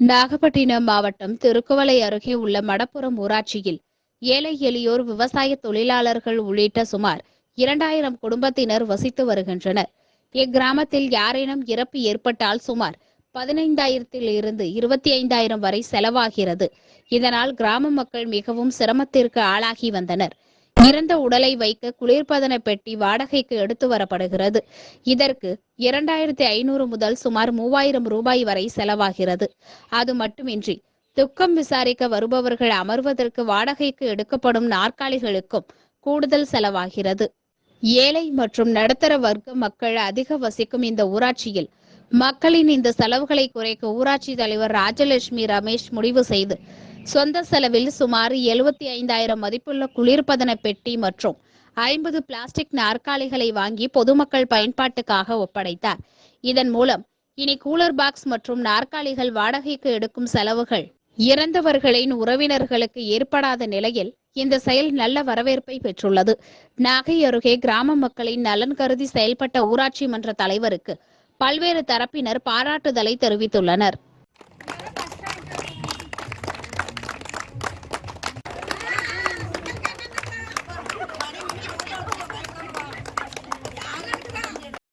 நாகப்பட்டினம் மாவட்டம் திருக்குவளை அருகே உள்ள மடப்புறம் ஊராட்சியில் ஏழை எளியோர் விவசாய தொழிலாளர்கள் உள்ளிட்ட சுமார் இரண்டாயிரம் குடும்பத்தினர் வசித்து வருகின்றனர். இக்கிராமத்தில் யாரேனும் இறப்பு ஏற்பட்டால் சுமார் பதினைந்தாயிரத்தில் இருந்து இருபத்தி ஐந்தாயிரம் வரை செலவாகிறது. இதனால் கிராம மக்கள் மிகவும் சிரமத்திற்கு ஆளாகி வந்தனர். இறந்த உடலை வைக்க குளிர்பதன பெட்டி வாடகைக்கு எடுத்து வரப்படுகிறது. இதற்கு இரண்டாயிரத்தி ஐநூறு முதல் சுமார் மூவாயிரம் ரூபாய் வரை செலவாகிறது. அது மட்டுமின்றி துக்கம் விசாரிக்க வருபவர்கள் அமர்வதற்கு வாடகைக்கு எடுக்கப்படும் நாற்காலிகளுக்கும் கூடுதல் செலவாகிறது. ஏழை மற்றும் நடுத்தர வர்க்க மக்கள் அதிக வசிக்கும் இந்த ஊராட்சியில் மக்களின் இந்த செலவுகளை குறைக்க ஊராட்சி தலைவர் ராஜலட்சுமி ரமேஷ் முடிவு செய்து சொந்த செலவில் சுமார் எழுபத்தி ஐந்தாயிரம் மதிப்புள்ள குளிர்பதன பெட்டி மற்றும் ஐம்பது பிளாஸ்டிக் நாற்காலிகளை வாங்கி பொதுமக்கள் பயன்பாட்டுக்காக ஒப்படைத்தார். இதன் மூலம் இனி கூலர் பாக்ஸ் மற்றும் நாற்காலிகள் வாடகைக்கு எடுக்கும் செலவுகள் இறந்தவர்களின் உறவினர்களுக்கு ஏற்படாத நிலையில் இந்த செயல் நல்ல வரவேற்பை பெற்றுள்ளது. நாகை அருகே கிராம மக்களின் நலன் கருதி செயல்பட்ட ஊராட்சி மன்ற தலைவருக்கு பல்வேறு தரப்பினர் பாராட்டுதலை தெரிவித்துள்ளனர்.